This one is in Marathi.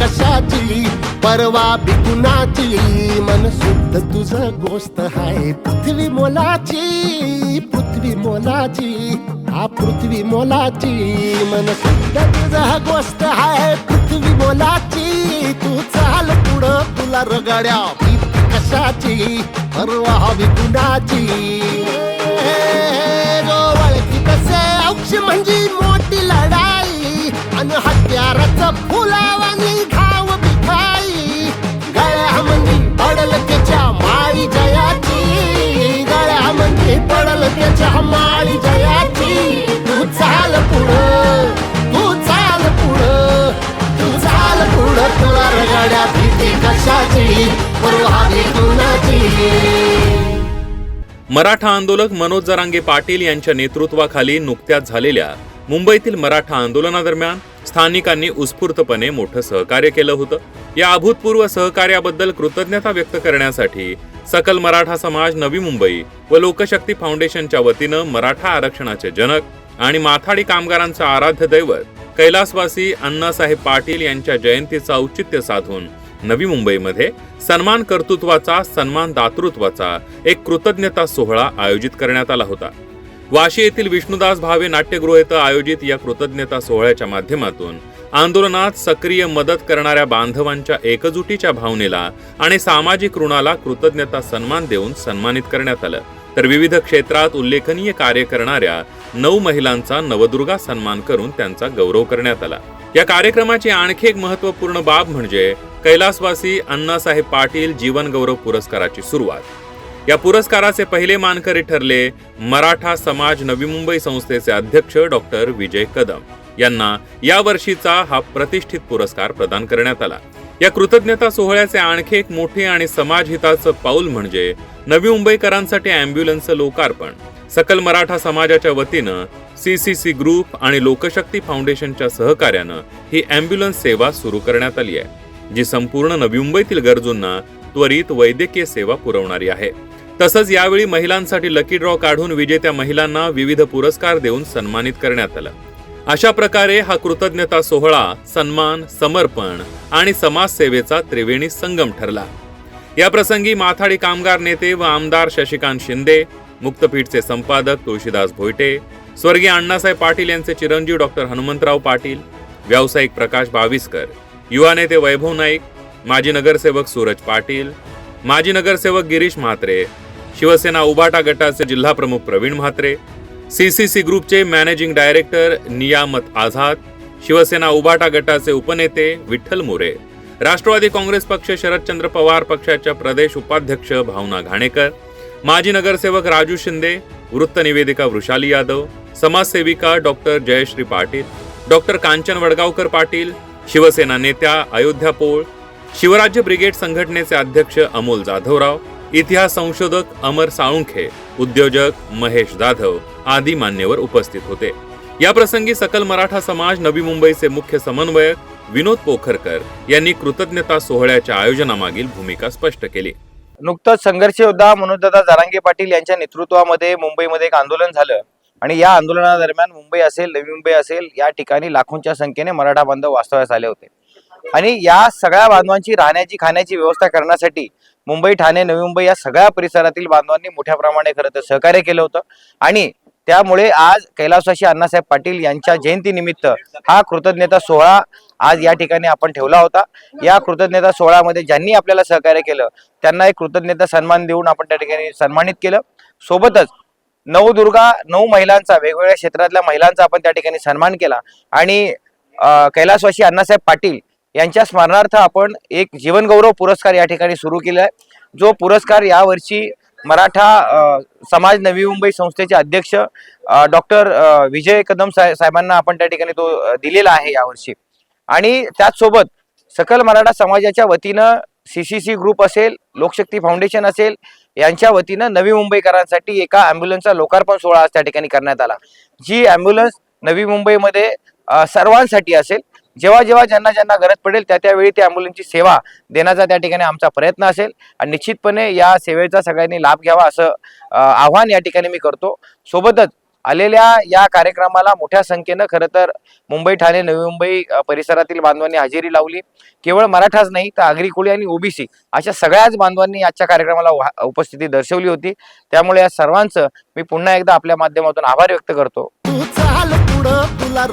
कशाची? परवा बिकुनाची मन शुद्ध तुझं गोष्ट हाय. पृथ्वी मोलाची पृथ्वी मोलाची हा पृथ्वी मोलाची. मन शुद्ध तुझं गोष्ट हाय. पृथ्वी मोलाची तू चाल पुढं तुला रगड्या. कशाची? परवा हवी कुणाची कसे? औक्ष म्हणजे मोठी लढाई. आणि हत्याराचं फुला. मराठा आंदोलक मनोज जरांगे पाटील यांच्या नेतृत्वाखाली नुकत्याच झालेल्या मुंबईतील मराठा आंदोलनादरम्यान स्थानिकांनी उत्स्फूर्तपणे मोठं सहकार्य केलं होतं. या अभूतपूर्व सहकार्याबद्दल कृतज्ञता व्यक्त करण्यासाठी सकल मराठा समाज नवी मुंबई व लोकशक्ती फाउंडेशनच्या वतीनं मराठा आरक्षणाचे जनक आणि माथाडी कामगारांचं आराध्य दैवत कैलासवासी अण्णासाहेब पाटील यांच्या जयंतीचं औचित्य साधून नवी मुंबईमध्ये सन्मान कर्तृत्वाचा सन्मान दातृत्वाचा एक कृतज्ञता सोहळा आयोजित करण्यात आला होता. वाशी येथील विष्णुदास भावे नाट्यगृह इथं आयोजित या कृतज्ञता सोहळ्याच्या माध्यमातून आंदोलनात सक्रिय मदत करणाऱ्या बांधवांच्या एकजुटीच्या भावनेला आणि सामाजिक ऋणाला कृतज्ञता सन्मान देऊन सन्मानित करण्यात आलं. तर विविध क्षेत्रात उल्लेखनीय कार्य करणाऱ्या नऊ महिलांचा नवदुर्गा सन्मान करून त्यांचा गौरव करण्यात आला. या कार्यक्रमाची आणखी एक महत्त्वपूर्ण बाब म्हणजे कैलासवासी अण्णासाहेब पाटील जीवन गौरव पुरस्काराची सुरुवात. या पुरस्काराचे पहिले मानकरी ठरले मराठा समाज नवी मुंबई संस्थेचे अध्यक्ष डॉक्टर विजय कदम. यांना या वर्षीचा हा प्रतिष्ठित पुरस्कार प्रदान करण्यात आला. या कृतज्ञता सोहळ्याचे आणखी एक मोठे आणि समाजहिताचं पाऊल म्हणजे नवी मुंबईकरांसाठी अँब्युलन्सचं लोकार्पण. सकल मराठा समाजाच्या वतीनं सी सी सी ग्रुप आणि लोकशक्ती फाउंडेशनच्या सहकार्यानं ही अँब्युलन्स सेवा सुरू करण्यात आली आहे. जी संपूर्ण नवी मुंबईतील गरजूंना त्वरित वैद्यकीय सेवा पुरवणारी आहे. तसंच यावेळी महिलांसाठी लकी ड्रॉ काढून विजेत्या महिलांना विविध पुरस्कार देऊन सन्मानित करण्यात आलं. अशा प्रकारे हा कृतज्ञता सोहळा सन्मान समर्पण आणि समाजसेवेचा त्रिवेणी संगम ठरला. या प्रसंगी माथाडी कामगार नेते व आमदार शशिकांत शिंदे मुक्तपीठचे संपादक तुळशीदास भोयटे स्वर्गीय अण्णासाहेब पाटील यांचे चिरंजीव डॉक्टर हनुमंतराव पाटील व्यावसायिक प्रकाश बाविस्कर युवा नेते वैभव नाईक माजी नगरसेवक सूरज पाटील माजी नगरसेवक गिरीश म्हात्रे शिवसेना उबाटा गटाचे जिल्हाप्रमुख प्रवीण म्हात्रे सीसीसी ग्रुपचे मॅनेजिंग डायरेक्टर नियामत आझाद शिवसेना उबाटा गटाचे उपनेते विठ्ठल मोरे राष्ट्रवादी काँग्रेस पक्ष शरदचंद्र पवार पक्षाच्या प्रदेश उपाध्यक्ष भावना घाणेकर माजी नगरसेवक राजू शिंदे वृत्त निवेदिका वृषाली यादव समाजसेविका डॉक्टर जयश्री पाटील डॉक्टर कांचन वडगावकर पाटील शिवसेना नेत्या अयोध्या पोळ शिवराज्य ब्रिगेड संघटनेचे अध्यक्ष अमोल जाधवराव इतिहास संशोधक अमर साळुंखे उद्योजक महेश जाधव आदी मान्यवर उपस्थित होते. या प्रसंगी सकल मराठा समाज नवी मुंबईचे मुख्य समन्वयक विनोद पोखरकर यांनी कृतज्ञता सोहळ्याच्या आयोजनामागील भूमिका स्पष्ट केली. नुकतंच संघर्ष योद्धा मनोजदादा जारांगे पाटील यांच्या नेतृत्वामध्ये मुंबईमध्ये एक आंदोलन झालं. आणि या आंदोलनादरम्यान मुंबई असेल नवी मुंबई असेल या ठिकाणी लाखोंच्या संख्येने मराठा बांधव वास्तव्यास आले होते. आणि या सगळ्या बांधवांची राहण्याची खाण्याची व्यवस्था करण्यासाठी मुंबई ठाणे नवी मुंबई या सगळ्या परिसरातील बांधवांनी मोठ्या प्रमाणे खरं तर सहकार्य केलं होतं. आणि त्यामुळे आज कैलासवासी अण्णासाहेब पाटील यांच्या जयंतीनिमित्त हा कृतज्ञता सोहळा आज या ठिकाणी आपण ठेवला होता. या कृतज्ञता सोहळ्यामध्ये ज्यांनी आपल्याला सहकार्य केलं त्यांना एक कृतज्ञता सन्मान देऊन आपण त्या ठिकाणी सन्मानित केलं. सोबतच नवदुर्गा नऊ महिलांचा वेगवेगळ्या क्षेत्रातल्या महिलांचा आपण त्या ठिकाणी सन्मान केला. आणि कैलासवासी अण्णासाहेब पाटील यांच्या स्मरणार्थ आपण एक जीवनगौरव पुरस्कार या ठिकाणी सुरू केला आहे जो पुरस्कार यावर्षी मराठा समाज नवी मुंबई संस्थेचे अध्यक्ष डॉक्टर विजय कदम साहे- साहेबांना आपण त्या ठिकाणी तो दिलेला आहे यावर्षी. आणि त्याचसोबत सकल मराठा समाजाच्या वतीनं सी सी सी ग्रुप असेल लोकशक्ती फाउंडेशन असेल यांच्या वतीनं नवी मुंबईकरांसाठी एका ॲम्ब्युलन्सचा लोकार्पण सोहळा आज त्या ठिकाणी करण्यात आला. जी ॲम्ब्युलन्स नवी मुंबईमध्ये सर्वांसाठी असेल जेव्हा जेव्हा ज्यांना ज्यांना गरज पडेल त्या त्यावेळी त्या ॲम्ब्युलन्सची सेवा देण्याचा त्या ठिकाणी आमचा प्रयत्न असेल. आणि निश्चितपणे या सेवेचा सगळ्यांनी लाभ घ्यावा असं आव्हान या ठिकाणी मी करतो. सोबतच आलेल्या या कार्यक्रमाला मोठ्या संख्येनं खरं तर मुंबई ठाणे नवी मुंबई परिसरातील बांधवांनी हजेरी लावली. केवळ मराठाच नाही तर आगरी कोळी आणि ओबीसी अशा सगळ्याच बांधवांनी आजच्या कार्यक्रमाला उपस्थिती दर्शवली होती. त्यामुळे या सर्वांचं मी पुन्हा एकदा आपल्या माध्यमातून आभार व्यक्त करतो. तू चाल पुढं तुला